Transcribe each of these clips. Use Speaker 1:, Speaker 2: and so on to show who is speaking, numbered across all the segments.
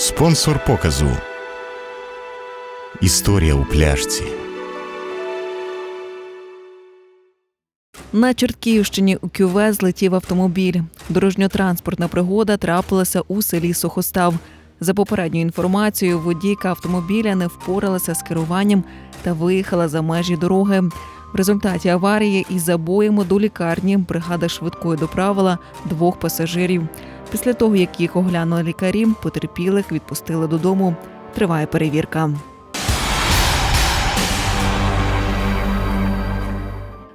Speaker 1: Спонсор показу. Історія у пляшці.
Speaker 2: На Чорткіївщині у Кюве злетів автомобіль. Дорожньо-транспортна пригода трапилася у селі Сухостав. За попередньою інформацією, водійка автомобіля не впоралася з керуванням та виїхала за межі дороги. В результаті аварії із забоями до лікарні бригада швидкої доправила двох пасажирів. Після того, як їх оглянули лікарі, потерпілих відпустили додому. Триває перевірка.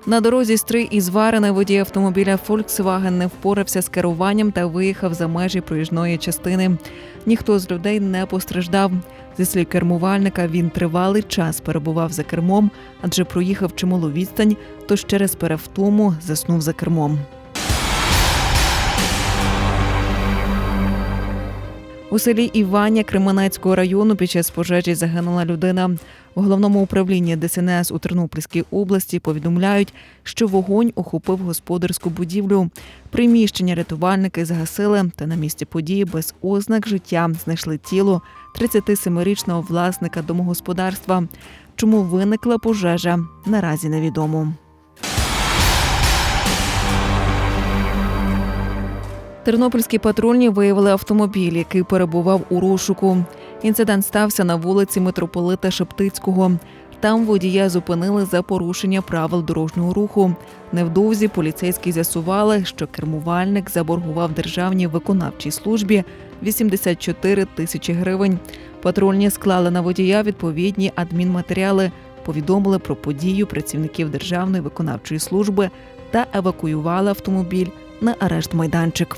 Speaker 2: На дорозі Стрий із Варени водій автомобіля Volkswagen не впорався з керуванням та виїхав за межі проїжджої частини. Ніхто з людей не постраждав. Зі слів кермувальника, він тривалий час перебував за кермом, адже проїхав чималу відстань, тож через перевтому заснув за кермом. У селі Іваня Кременецького району під час пожежі загинула людина. У головному управлінні ДСНС у Тернопільській області повідомляють, що вогонь охопив господарську будівлю. Приміщення рятувальники загасили, та на місці події без ознак життя знайшли тіло 37-річного власника домогосподарства. Чому виникла пожежа, наразі невідомо. Тернопільські патрульні виявили автомобіль, який перебував у розшуку. Інцидент стався на вулиці митрополита Шептицького. Там водія зупинили за порушення правил дорожнього руху. Невдовзі поліцейські з'ясували, що кермувальник заборгував державній виконавчій службі 84 тисячі гривень. Патрульні склали на водія відповідні адмінматеріали, повідомили про подію працівників державної виконавчої служби та евакуювали автомобіль на арешт майданчик.